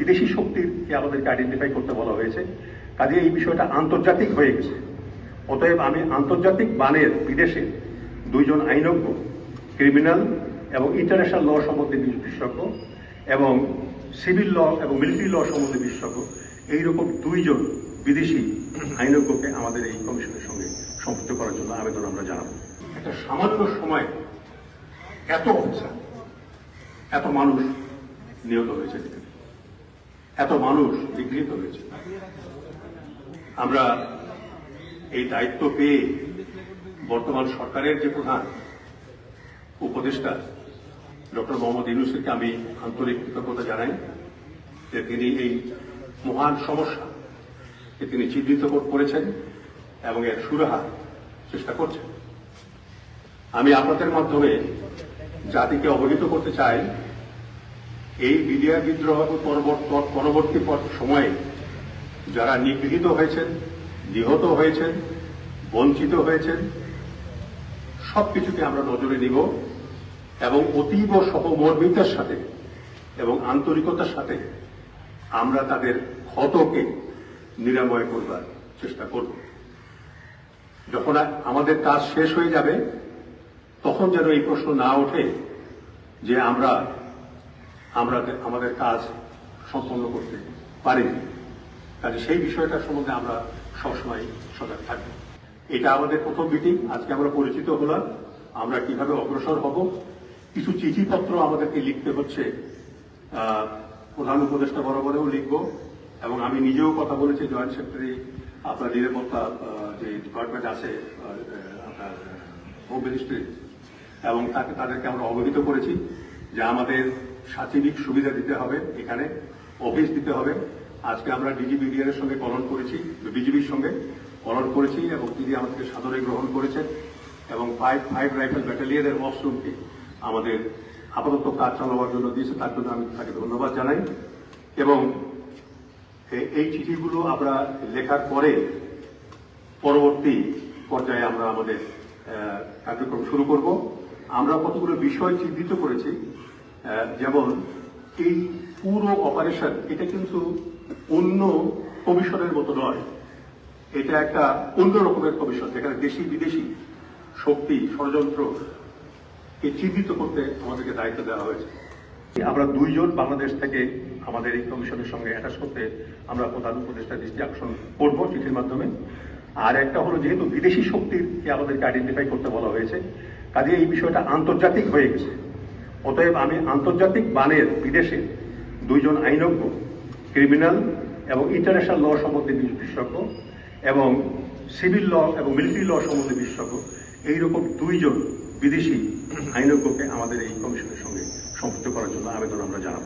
বিদেশি শক্তিকে আমাদেরকে আইডেন্টিফাই করতে বলা হয়েছে কাজে এই বিষয়টা আন্তর্জাতিক হয়ে গেছে অতএব আমি আন্তর্জাতিক বানের বিদেশে দুইজন আইনজ্ঞ ক্রিমিনাল এবং ইন্টারন্যাশনাল ল সম্বন্ধে বিশেষজ্ঞ এবং সিভিল ল এবং মিলিটারি ল সম্বন্ধে বিশেষজ্ঞ, এইরকম দুইজন বিদেশি আইনজ্ঞকে আমাদের এই কমিশনের সঙ্গে সম্পৃক্ত করার জন্য আবেদন আমরা জানাব একটা সামান্য সময়, এত অফিসার এত মানুষ নিহত হয়েছে। এত মানুষ বিগৃহীত হয়েছে। আমরা এই দায়িত্ব পেয়ে বর্তমান সরকারের যে প্রধান উপদেষ্টা ডক্টর মোহাম্মদ ইউনুসকে আমি আন্তরিক কৃতজ্ঞতা জানাই যে তিনি এই মহান সমস্যা তিনি চিহ্নিত করেছেন এবং এর সুরাহা চেষ্টা করছেন। আমি আপনাদের মাধ্যমে জাতিকে অবহিত করতে চাই এই বিডিয়া বিদ্রোহ পরবর্ত- সময়ে যারা নিগৃহীত হয়েছেন, নিহত হয়েছেন, বঞ্চিত হয়েছেন, সবকিছুকে আমরা নজরে নিব এবং অতীব সহমর্মিতার সাথে এবং আন্তরিকতার সাথে আমরা তাদের ক্ষতকে নিরাময় করবার চেষ্টা করব। যখন আমাদের কাজ শেষ হয়ে যাবে, তখন যেন এই প্রশ্ন না ওঠে যে আমরা আমরা আমাদের কাজ সম্পন্ন করতে পারিনি কাজে সেই বিষয়টা সম্বন্ধে আমরা সবসময় সজাগ থাকব এটা আমাদের প্রথম মিটিং আজকে আমরা পরিচিত হলাম। আমরা কীভাবে অগ্রসর হব? কিছু চিঠিপত্র আমাদেরকে লিখতে হচ্ছে। প্রধান উপদেষ্টা বরাবরেও লিখব। এবং আমি নিজেও কথা বলেছি, জয়েন্ট সেক্রেটারি, আপনার নিরাপত্তা যে ডিপার্টমেন্ট আছে আপনার হোম মিনিস্ট্রি, এবং তাকে, তাদেরকে আমরা অবহিত করেছি। যে আমাদের সাচিবিক সুবিধা দিতে হবে এখানে, অফিস দিতে হবে। আজকে আমরা ডিজিবিডিআর এর সঙ্গে কলন করেছি, বিজিবির সঙ্গে কলন করেছি এবং তিনি আমাদেরকে সাদরে গ্রহণ করেছেন এবং ফাইভ ফাইভ রাইফেল ব্যাটালিয়নের ওয়াশরুমকে আমাদের আপাতত কাজ চালাবার জন্য দিয়েছে, তার জন্য আমি তাকে ধন্যবাদ জানাই। এবং এই চিঠিগুলো আমরা লেখার পরে পরবর্তী পর্যায়ে আমরা আমাদের কার্যক্রম শুরু করব। আমরা কতগুলো বিষয় চিহ্নিত করেছি যেমন এই পুরো অপারেশন এটা কিন্তু অন্য কমিশনের মতো নয়। এটা একটা অন্য রকমের কমিশন যেখানে দেশি বিদেশি শক্তি, ষড়যন্ত্র, কে চিহ্নিত করতে আমাদেরকে দায়িত্ব দেওয়া হয়েছে। আমরা দুইজন বাংলাদেশ থেকে আমাদের এই কমিশনের সঙ্গে অ্যাটাচ করতে আমরা প্রধান উপদেষ্টা দৃষ্টি আকর্ষণ করব চিঠির মাধ্যমে। আর একটা হলো যেহেতু বিদেশি শক্তিকে আমাদেরকে আইডেন্টিফাই করতে বলা হয়েছে কাজে এই বিষয়টা আন্তর্জাতিক হয়ে গেছে। অতএব আমি আন্তর্জাতিক বানের বিদেশে দুইজন আইনজ্ঞ, ক্রিমিনাল এবং ইন্টারন্যাশনাল ল সম্বন্ধে বিশেষজ্ঞ এবং সিভিল ল এবং মিলিটারি ল সম্বন্ধে বিশেষজ্ঞ, এইরকম দুইজন বিদেশি আইনজ্ঞকে আমাদের এই কমিশনের সঙ্গে সম্পৃক্ত করার জন্য আবেদন আমরা জানাব।